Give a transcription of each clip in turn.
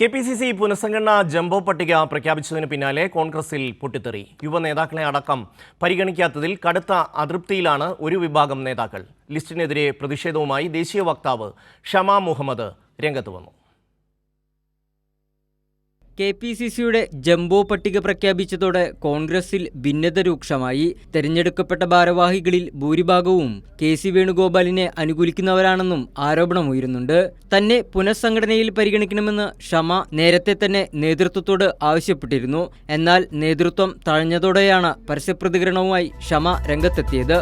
K P C C പുനഃസംഘടനാ jumbo പട്ടിക പ്രഖ്യാപിച്ചതിന് പിന്നാലെ കോൺഗ്രസിൽ പൊട്ടിത്തെറി. യുവ നേതാക്കളെ അടക്കം പരിഗണിക്കാത്തതിൽ കടുത്ത അതൃപ്തിയിലാണ് ഒരു വിഭാഗം നേതാക്കൾ. ലിസ്റ്റിനെതിരെ പ്രതിഷേധവുമായി ദേശീയ വക്താവ് ഷമാ മുഹമ്മദ് രംഗത്ത് വന്നു. കെ പി സി സിയുടെ ജംബോ പട്ടിക പ്രഖ്യാപിച്ചതോടെ കോൺഗ്രസിൽ ഭിന്നത രൂക്ഷമായി. തെരഞ്ഞെടുക്കപ്പെട്ട ഭാരവാഹികളിൽ ഭൂരിഭാഗവും കെ സി വേണുഗോപാലിനെ അനുകൂലിക്കുന്നവരാണെന്നും ആരോപണമുയരുന്നുണ്ട് തന്നെ പുനഃസംഘടനയിൽ പരിഗണിക്കണമെന്ന് ഷമ നേരത്തെ തന്നെ നേതൃത്വത്തോട് ആവശ്യപ്പെട്ടിരുന്നു. എന്നാൽ നേതൃത്വം തഴഞ്ഞതോടെയാണ് പരസ്യപ്രതികരണവുമായി ഷമ രംഗത്തെത്തിയത്.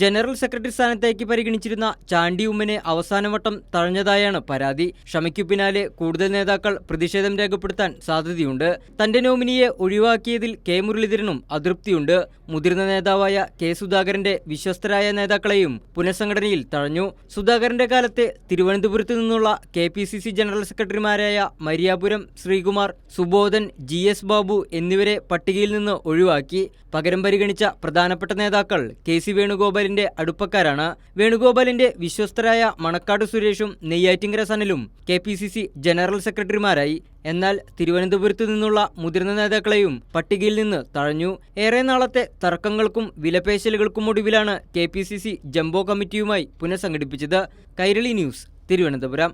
ജനറൽ സെക്രട്ടറി സ്ഥാനത്തേക്ക് പരിഗണിച്ചിരുന്ന ചാണ്ടി ഉമ്മനെ അവസാനവട്ടം തഴഞ്ഞതായാണ് പരാതി. ഷമയ്ക്കു പിന്നാലെ കൂടുതൽ നേതാക്കൾ പ്രതിഷേധം രേഖപ്പെടുത്താൻ സാധ്യതയുണ്ട്. തന്റെ നോമിനിയെ ഒഴിവാക്കിയതിൽ കെ മുരളീധരനും അതൃപ്തിയുണ്ട്. മുതിർന്ന നേതാവായ കെ സുധാകരന്റെ വിശ്വസ്തരായ നേതാക്കളെയും പുനഃസംഘടനയിൽ തഴഞ്ഞു. സുധാകരന്റെ കാലത്തെ തിരുവനന്തപുരത്ത് നിന്നുള്ള K P C C general സെക്രട്ടറിമാരായ മരിയാപുരം ശ്രീകുമാർ സുബോധൻ ജി എസ് ബാബു എന്നിവരെ പട്ടികയിൽ നിന്ന് ഒഴിവാക്കി. പകരം പരിഗണിച്ച പ്രധാനപ്പെട്ട നേതാക്കൾ കെ സി വേണുഗോപാലിന്റെ അടുപ്പക്കാരാണ് വേണുഗോപാലിന്റെ വിശ്വസ്തരായ മണക്കാട് സുരേഷും നെയ്യാറ്റിങ്കര സനലും കെ ജനറൽ സെക്രട്ടറിമാരായി എന്നാൽ തിരുവനന്തപുരത്ത് നിന്നുള്ള മുതിർന്ന നേതാക്കളെയും പട്ടികയിൽ നിന്ന് തഴഞ്ഞു ഏറെ നാളത്തെ തർക്കങ്ങൾക്കും വിലപേശലുകൾക്കും ഒടുവിലാണ് കെ ജംബോ കമ്മിറ്റിയുമായി പുനഃസംഘടിപ്പിച്ചത് കൈരളി ന്യൂസ് തിരുവനന്തപുരം